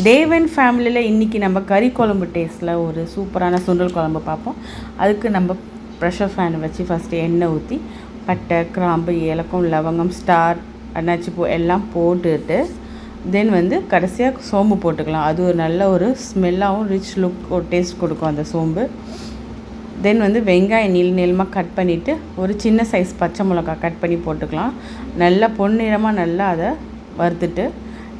தேவன் ஃபேமிலியில் இன்றைக்கி நம்ம கறி குழம்பு டேஸ்ட்டில் ஒரு சூப்பரான சுண்டல் குழம்பு பார்ப்போம். அதுக்கு நம்ம ப்ரெஷர் ஃபேன் வச்சு ஃபஸ்ட்டு எண்ணெய் ஊற்றி பட்டை கிராம்பு ஏலக்கம் லவங்கம் ஸ்டார் அன்னாச்சிப்பூ எல்லாம் போட்டுட்டு தென் வந்து கடைசியாக சோம்பு போட்டுக்கலாம். அது ஒரு நல்ல ஒரு ஸ்மெல்லாகவும் ரிச் லுக் ஒரு டேஸ்ட் கொடுக்கும் அந்த சோம்பு. தென் வந்து வெங்காயம் நீள் நீளமாக கட் பண்ணிவிட்டு ஒரு சின்ன சைஸ் பச்சை மிளகா கட் பண்ணி போட்டுக்கலாம். நல்லா பொன்னிறமாக நல்லா அதை வறுத்துட்டு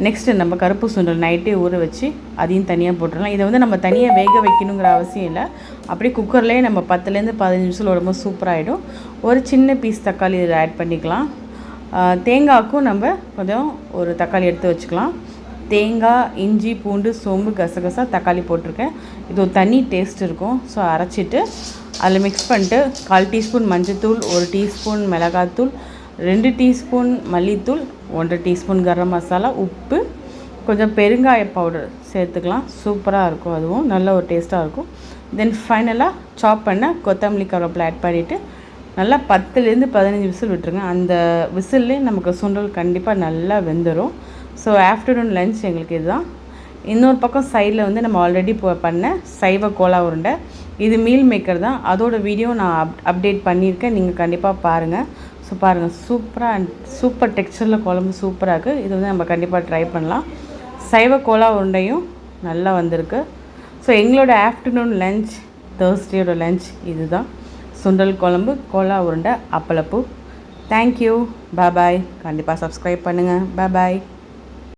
நெக்ஸ்ட்டு நம்ம கருப்பு சுண்டல் நைட்டே ஊற வச்சு அதையும் தனியாக போட்டுடலாம். இதை வந்து நம்ம தனியாக வேக வைக்கணுங்கிற அவசியம் இல்லை. அப்படியே குக்கர்லேயே நம்ம பத்துலேருந்து பதினஞ்சு நிமிஷம் ரொம்ப சூப்பராகிடும் ஒரு சின்ன பீஸ் தக்காளி இதில் ஆட் பண்ணிக்கலாம். தேங்காய்க்கும் நம்ம கொஞ்சம் ஒரு தக்காளி எடுத்து வச்சுக்கலாம். தேங்காய் இஞ்சி பூண்டு சோம்பு கசகசா தக்காளி போட்டிருக்கேன். இது ஒரு தனி டேஸ்ட் இருக்கும். ஸோ அரைச்சிட்டு அதில் மிக்ஸ் பண்ணிட்டு கால் டீஸ்பூன் மஞ்சத்தூள் ஒரு டீஸ்பூன் மிளகாத்தூள் ரெண்டு டீஸ்பூன் மல்லித்தூள் ஒன்றரை டீஸ்பூன் கரம் மசாலா உப்பு கொஞ்சம் பெருங்காய பவுடர் சேர்த்துக்கலாம். சூப்பராக இருக்கும் அதுவும் நல்ல ஒரு டேஸ்ட்டாக இருக்கும். தென் ஃபைனலாக சாப் பண்ண கொத்தமல்லி கருவேப்பிலை ஆட் பண்ணிவிட்டு நல்லா பத்துலேருந்து பதினஞ்சு விசில் விட்டுருங்க. அந்த விசில்லே நமக்கு சுண்டல் கண்டிப்பாக நல்லா வெந்துடும் ஸோ ஆஃப்டர்நூன் லஞ்ச் எங்களுக்கு இதுதான். இன்னொரு பக்கம் சைடில் வந்து நம்ம ஆல்ரெடி பண்ண சைவ கோலா உருண்டை. இது மீல் மேக்கர் தான். அதோட வீடியோ நான் அப் அப்டேட் பண்ணியிருக்கேன். நீங்கள் கண்டிப்பாக பாருங்கள் ஸோ பாருங்கள் சூப்பராக அண்ட் சூப்பர் டெக்ஸ்டரில் குழம்பு சூப்பராக இருக்குது இது வந்து நம்ம கண்டிப்பாக ட்ரை பண்ணலாம். சைவ கோலா உருண்டையும் நல்லா வந்திருக்கு. ஸோ எங்களோட ஆஃப்டர்நூன் லஞ்ச் தேர்ஸ்டேயோட லஞ்ச் இதுதான். சுண்டல் குழம்பு கோலா உருண்டை அப்பளப்பூ. தேங்க்யூ பாய் கண்டிப்பாக சப்ஸ்கிரைப் பண்ணுங்கள் பாய்